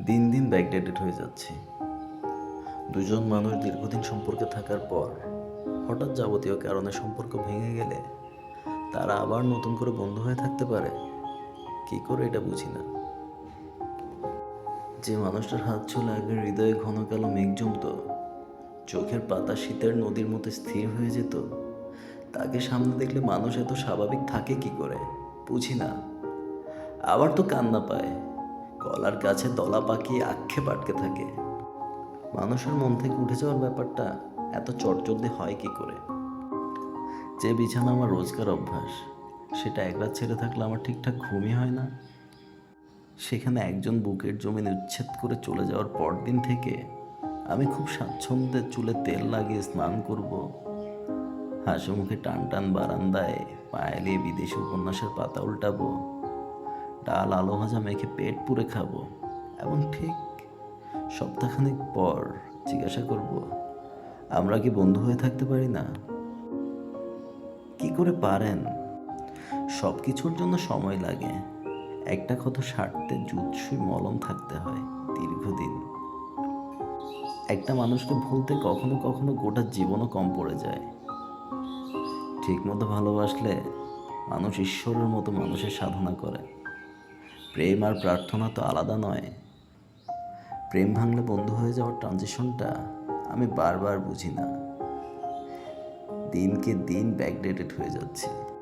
দিন দিন ব্যাকডেটেড হয়ে যাচ্ছি। দুজন মানুষ দীর্ঘদিন সম্পর্কে থাকার পর হঠাৎ যাবতীয় কারণে সম্পর্ক ভেঙে গেলে তারা আবার নতুন করে বন্ধু হয়ে থাকতে পারে। কি করে এটা বুঝি না? যে মানুষটার হাত ছিল আগে হৃদয়ে ঘন কালো মেঘ জমতো, চোখের পাতা শীতের নদীর মতো স্থির হয়ে যেত, তাকে সামনে দেখলে মানুষ এত স্বাভাবিক থাকে কি করে? বুঝি না। আবার তো কান্না পায়। গলার কাছে দলা পাকিয়ে আক্ষেপ আটকে থাকে। মানুষের মন থেকে উঠে যাওয়ার ব্যাপারটা এত চটচলদি হয় কি করে? যে বিছানা আমার রোজকার অভ্যাস, সেটা এক রাত ছেড়ে থাকলে আমার ঠিকঠাক ঘুমই হয় না। সেখানে একজন বুকের জমিন উচ্ছেদ করে চলে যাওয়ার পর দিন থেকে আমি খুব স্বাচ্ছন্দ্যে চুলে তেল লাগিয়ে স্নান করব। হাসি মুখে টান টান বারান্দায় পায়েলে বিদেশি উপন্যাসের পাতা উল্টাবো। ডাল, আলো ভাজা মেখে পেট পুরে খাব। এবং ঠিক সপ্তাহখানেক পর জিজ্ঞাসা করব, আমরা কি বন্ধু হয়ে থাকতে পারি না? কি করে পারেন? সব কিছুর জন্য সময় লাগে। একটা ক্ষত সারতে জুৎসুই মলম থাকতে হয় দীর্ঘদিন। একটা মানুষকে ভুলতে কখনো কখনো গোটা জীবনও কম পড়ে যায়। ঠিকমতো ভালোবাসলে মানুষ ঈশ্বরের মতো মানুষের সাধনা করে। প্রেম আর প্রার্থনা তো আলাদা নয়। প্রেম ভাঙলে বন্ধ হয়ে যাওয়ার ট্রানজিশনটা আমি বারবার বুঝি না। দিনকে দিন ব্যাকডেটেড হয়ে যাচ্ছে।